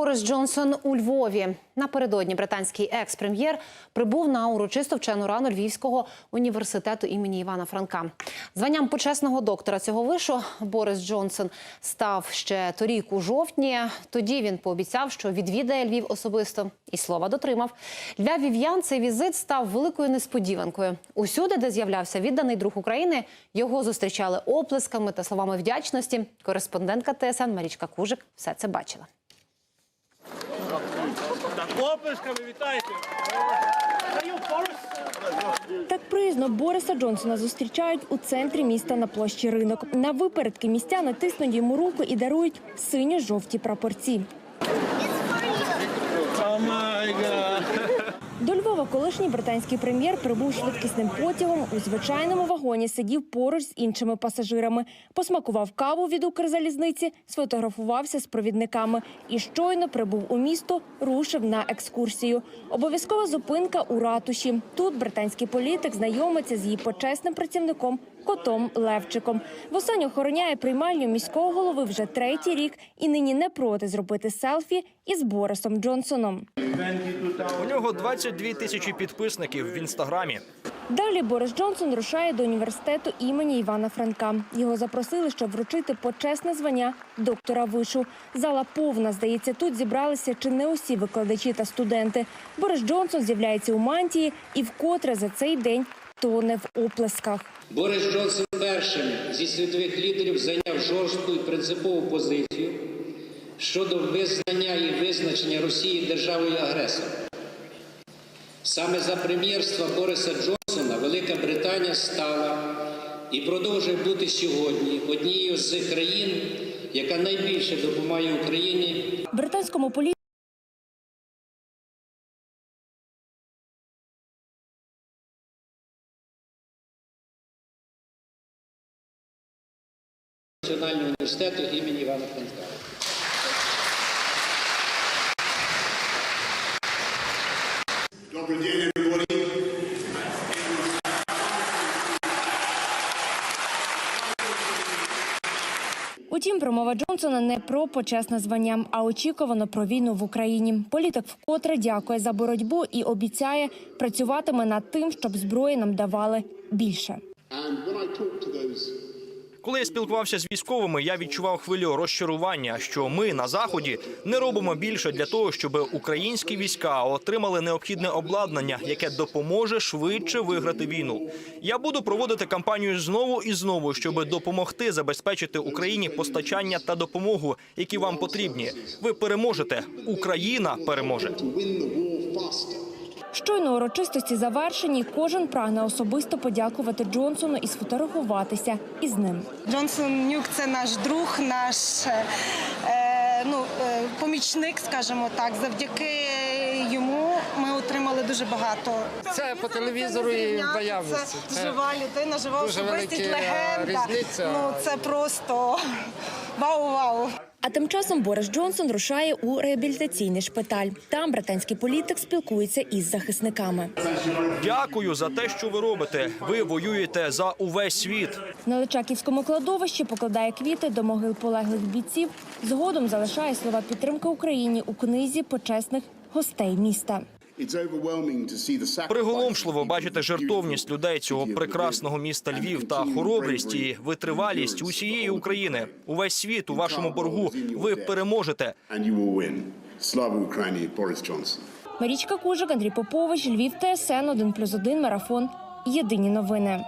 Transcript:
Борис Джонсон у Львові. Напередодні британський екс-прем'єр прибув на урочисту вчену рану Львівського університету імені Івана Франка. Званням почесного доктора цього вишу Борис Джонсон став ще торік у жовтні. Тоді він пообіцяв, що відвідає Львів особисто і слова дотримав. Для вів'ян цей візит став великою несподіванкою. Усюди, де з'являвся відданий друг України, його зустрічали оплесками та словами вдячності. Кореспондентка ТСН Марічка Кужик все це бачила. Оплесками вітайте. Так Призно Бориса Джонсона зустрічають у центрі міста на площі ринок. На випередки містяни тиснуть йому руку і дарують синьо-жовті прапорці. Oh my гад. До колишній британський прем'єр прибув швидкісним потягом. У звичайному вагоні сидів поруч з іншими пасажирами, посмакував каву від Укрзалізниці, сфотографувався з провідниками і щойно прибув у місто, рушив на екскурсію. Обов'язкова зупинка у ратуші. Тут британський політик знайомиться з її почесним працівником котом Левчиком. Востаннє охороняє приймальню міського голови вже третій рік і нині не проти зробити селфі із Борисом Джонсоном. У нього 22 тисячі підписників в інстаграмі. Далі Борис Джонсон рушає до університету імені Івана Франка. Його запросили, щоб вручити почесне звання доктора вишу. Зала повна. Здається, тут зібралися чи не усі викладачі та студенти. Борис Джонсон з'являється у мантії і вкотре за цей день тоне в оплесках. Борис Джонсон першим зі світових лідерів зайняв жорстку і принципову позицію щодо визнання і визначення Росії державою агресором. Саме за прем'єрства Бориса Джонсона Велика Британія стала і продовжує бути сьогодні однією з країн, яка найбільше допомагає Україні Британському політику Національного університету імені Івана Франка. Добрый день, everybody. Утім, промова Джонсона не про почесне звання, а очікувано про війну в Україні. Політик вкотре дякує за боротьбу і обіцяє працюватиме над тим, щоб зброї нам давали більше. Коли я спілкувався з військовими, я відчував хвилю розчарування, що ми на заході не робимо більше для того, щоб українські війська отримали необхідне обладнання, яке допоможе швидше виграти війну. Я буду проводити кампанію знову і знову, щоб допомогти забезпечити Україні постачання та допомогу, які вам потрібні. Ви переможете. Україна переможе. Щойно урочистості завершені. Кожен прагне особисто подякувати Джонсону і сфотографуватися із ним. Джонсон Нюк це наш друг, наш е, ну, е, помічник, скажімо так. Завдяки йому ми отримали дуже багато. Це по телевізору і в наявності. Це жива людина, жива особистість, легенда. різниця. Ну це просто вау-вау. А тим часом Борис Джонсон рушає у реабілітаційний шпиталь. Там британський політик спілкується із захисниками. Дякую за те, що ви робите. Ви воюєте за увесь світ. На Личаківському кладовищі покладає квіти до могил полеглих бійців. Згодом залишає слова підтримки Україні у книзі почесних гостей міста. It's overwhelming to see the sacrifice Приголомшливо бачити жертовність людей цього прекрасного міста Львів та хоробрість і витривалість усієї України. Увесь світ у вашому боргу. Ви переможете. Слава Україні, Борис Джонсон. Марічка Кужик, Андрій Попович, Львів, ТСН 1+,1, Марафон. Єдині новини.